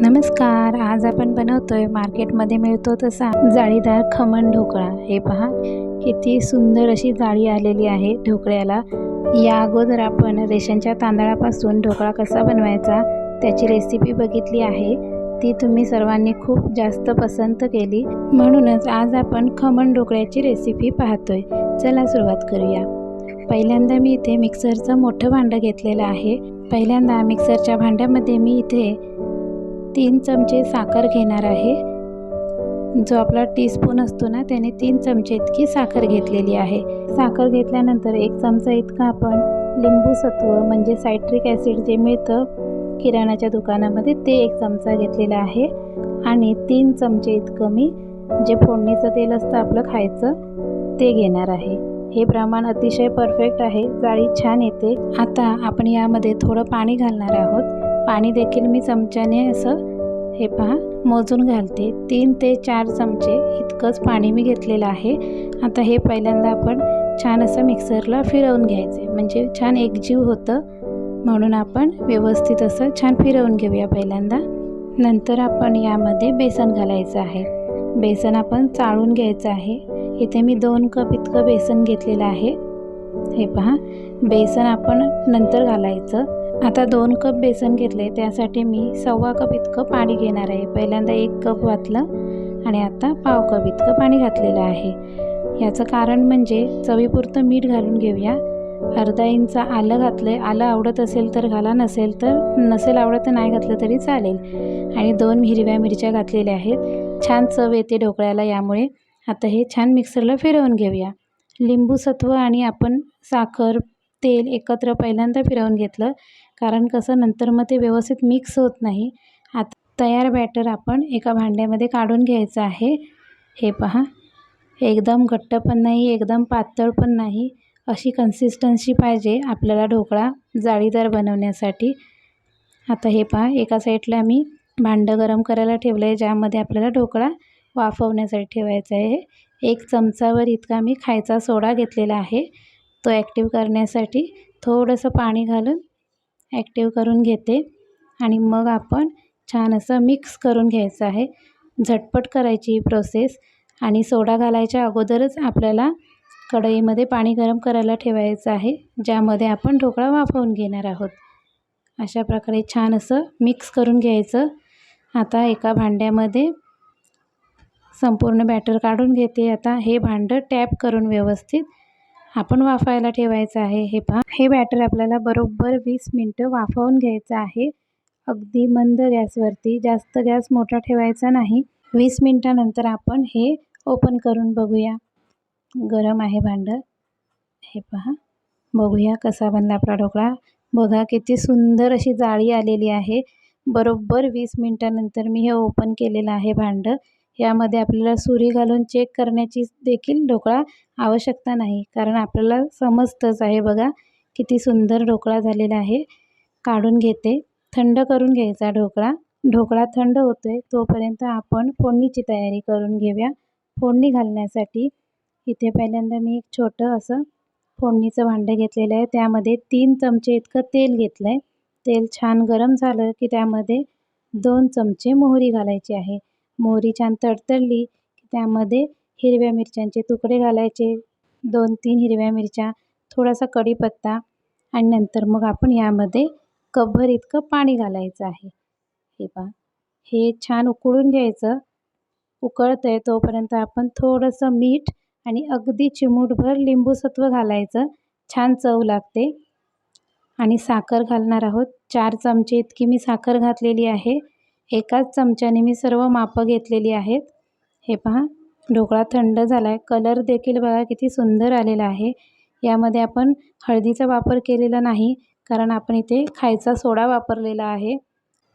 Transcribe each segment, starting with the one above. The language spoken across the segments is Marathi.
नमस्कार आज आपण बनवतोय मार्केटमध्ये मिळतो तसा जाळीदार खमण ढोकळा. हे पहा किती सुंदर अशी जाळी आलेली आहे ढोकळ्याला. या अगोदर आपण रेशनच्या तांदळापासून ढोकळा कसा बनवायचा त्याची रेसिपी बघितली आहे. ती तुम्ही सर्वांनी खूप जास्त पसंत केली. म्हणूनच आज आपण खमण ढोकळ्याची रेसिपी पाहतोय. चला सुरुवात करूया. पहिल्यांदा मी इथे मिक्सरचं मोठं भांडं घेतलेलं आहे. पहिल्यांदा मिक्सरच्या भांड्यामध्ये मी इथे तीन चमचे साखर घेणार आहे. जो आपला टीस्पून असतो ना त्याने तीन चमचे इतकी साखर घेतलेली आहे. साखर घेतल्यानंतर एक चमचा इतका आपण लिंबू सत्व म्हणजे सायट्रिक ॲसिड जे मिळतं किराणाच्या दुकानामध्ये ते एक चमचा घेतलेला आहे. आणि तीन चमचे इतकं मी जे फोडणीचं तेल असतं आपलं खायचं ते घेणार आहे. हे प्रमाण अतिशय परफेक्ट आहे. जाळी छान येते. आता आपण यामध्ये थोडं पाणी घालणार आहोत. पाणी देखील मी चमच्याने असं हे पहा मोजून घालते. तीन ते चार चमचे इतकंच पाणी मी घेतलेलं आहे. आता हे पहिल्यांदा आपण छान असं मिक्सरला फिरवून घ्यायचे. म्हणजे छान एकजीव होतं. म्हणून आपण व्यवस्थित असं छान फिरवून घेऊया पहिल्यांदा. नंतर आपण यामध्ये बेसन घालायचं आहे. बेसन आपण चाळून घ्यायचं आहे. इथे मी दोन कप इतकं बेसन घेतलेलं आहे. हे पहा बेसन आपण नंतर घालायचं. आता दोन कप बेसन घेतले त्यासाठी मी सव्वा कप इतकं पाणी घेणार आहे. पहिल्यांदा एक कप घातलं आणि आता पाव कप इतकं पाणी घातलेलं आहे. याचं कारण म्हणजे चवीपुरतं मीठ घालून घेऊया. अर्धा इंच आलं घातलं आहे आलं आवडत असेल तर घाला नसेल तर नसेल आवडत तर नाही घातलं तरी चालेल. आणि दोन हिरव्या मिरच्या घातलेल्या आहेत. छान चव येते ढोकळ्याला यामुळे. आता हे छान मिक्सरला फिरवून घेऊया. लिंबू सत्व आणि आपण साखर तेल एकत्र पहिल्यांदा फिरवून घेतलं. कारण कसं नंतर मग ते व्यवस्थित मिक्स होत नाही. आता तयार बॅटर आपण एका भांड्यामध्ये काढून घ्यायचं आहे. हे पहा. एकदम घट्ट पण नाही एकदम पातळ पण नाही. अशी कन्सिस्टन्सी पाहिजे आपल्याला ढोकळा जाळीदार बनवण्यासाठी. आता हे पहा एका साईडला मी भांडं गरम करायला ठेवलं आहे ज्यामध्ये आपल्याला ढोकळा वाफवण्यासाठी ठेवायचा आहे. एक चमचावर इतका मी खायचा सोडा घेतलेला आहे. तो ॲक्टिव्ह करण्यासाठी थोडंसं पाणी घालून ॲक्टिव्ह करून घेते. आणि मग आपण छान असं मिक्स करून घ्यायचं आहे. झटपट करायची ही प्रोसेस. आणि सोडा घालायच्या अगोदरच आपल्याला कढईमध्ये पाणी गरम करायला ठेवायचं आहे ज्यामध्ये आपण ढोकळा वाफवून घेणार आहोत. अशा प्रकारे छान असं मिक्स करून घ्यायचं. आता एका भांड्यामध्ये संपूर्ण बॅटर काढून घेते. आता हे भांडं टॅप करून व्यवस्थित आपण वाफायला ठेवायचं आहे हे पहा. हे बॅटर आपल्याला बरोबर वीस मिनटं वाफवून घ्यायचं आहे. अगदी मंद गॅसवरती. जास्त गॅस मोठा ठेवायचा नाही. वीस मिनटानंतर आपण हे ओपन करून बघूया. गरम आहे भांडं. हे पहा. बघूया कसा बनला आपला ढोकळा बघा किती सुंदर अशी जाळी आलेली आहे. बरोबर वीस मिनटानंतर मी हे ओपन केलेलं आहे भांडं. यामध्ये आपल्याला सुरी घालून चेक करण्याची देखील ढोकळा आवश्यकता नाही. कारण आपल्याला समजतंच आहे बघा किती सुंदर ढोकळा झालेला आहे. काढून घेते. थंड करून घ्यायचा ढोकळा. ढोकळा थंड होतो आहे तोपर्यंत आपण फोडणीची तयारी करून घेऊया. फोडणी घालण्यासाठी इथे पहिल्यांदा मी एक छोटं असं फोडणीचं भांडं घेतलेलं आहे. त्यामध्ये तीन चमचे इतकं तेल घेतलं आहे तेल छान गरम झालं की त्यामध्ये दोन चमचे मोहरी घालायची आहे. मोहरी छान तडतडली की त्यामध्ये हिरव्या मिरच्यांचे तुकडे घालायचे. दोन तीन हिरव्या मिरच्या थोडासा कढीपत्ता आणि नंतर मग आपण यामध्ये कपभर इतकं पाणी घालायचं आहे. हे पहा हे छान उकळून घ्यायचं. उकळतं आहे तोपर्यंत आपण थोडंसं मीठ आणि अगदी चिमूटभर लिंबूसत्व घालायचं. छान चव लागते. आणि साखर घालणार आहोत. चार चमचे इतकी मी साखर घातलेली आहे. एकाच चमच्याने मी सर्व मापं घेतलेली आहेत. हे पहा ढोकळा थंड झाला आहे कलर देखील बघा किती सुंदर आलेला आहे. यामध्ये आपण हळदीचा वापर केलेला नाही कारण आपण इथे खायचा सोडा वापरलेला आहे.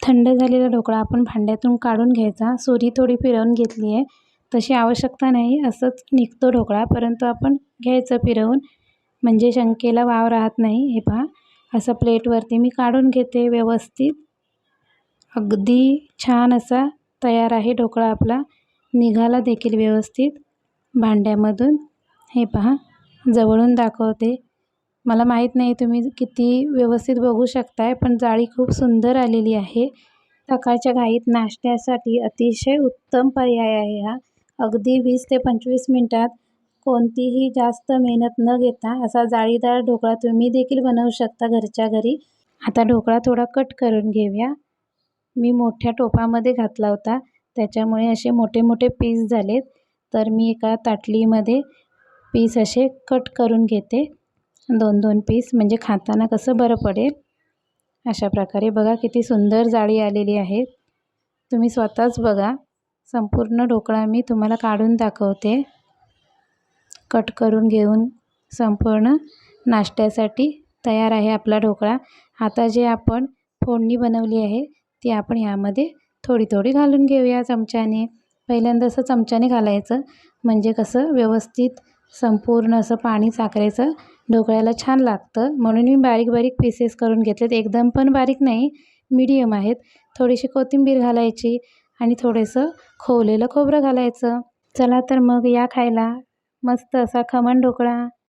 थंड झालेला ढोकळा आपण भांड्यातून काढून घ्यायचा. सुरी थोडी फिरवून घेतली आहे. तशी आवश्यकता नाही असंच निघतो ढोकळा. परंतु आपण घ्यायचं फिरवून म्हणजे शंकेला वाव राहत नाही. हे पहा असं प्लेटवरती मी काढून घेते व्यवस्थित. अगदी छान असा तयार आहे ढोकळा आपला. निघाला देखील व्यवस्थित भांड्यामधून. हे पहा जवळून दाखवते. मला माहीत नाही तुम्ही किती व्यवस्थित बघू शकताय पण जाळी खूप सुंदर आलेली आहे. सकाळच्या घाईत नाश्त्यासाठी अतिशय उत्तम पर्याय आहे हा. अगदी वीस ते पंचवीस मिनटात कोणतीही जास्त मेहनत न घेता असा जाळीदार ढोकळा तुम्ही देखील बनवू शकता घरच्या घरी. आता ढोकळा थोडा कट करून घेऊया. मी मोठ्या टोपामध्ये घातला होता. त्याच्यामुळे असे मोठे मोठे पीस झालेत. तर मी एका ताटलीमध्ये पीस असे कट करून घेते. दोन दोन पीस म्हणजे खाताना कसं बरं पडेल? अशा प्रकारे बघा किती सुंदर जाळी आलेली आहे. तुम्ही स्वतःच बघा. संपूर्ण ढोकळा मी तुम्हाला काढून दाखवते. कट करून घेऊन संपूर्ण नाश्त्यासाठी तयार आहे आपला ढोकळा. आता जे आपण फोडणी बनवली आहे ती आपण यामध्ये थोडी थोडी घालून घेऊया चमच्याने. पहिल्यांदा असं चमच्याने घालायचं. म्हणजे कसं व्यवस्थित संपूर्ण असं पाणी साखरेचं ढोकळ्याला छान लागतं. म्हणून मी बारीक बारीक पीसेस करून घेतलेत. एकदम पण बारीक नाही मीडियम आहेत. थोडीशी कोथिंबीर घालायची आणि थोडंसं खोवलेलं खोबरं घालायचं. चला तर मग या खायला. मस्त असा खमण ढोकळा.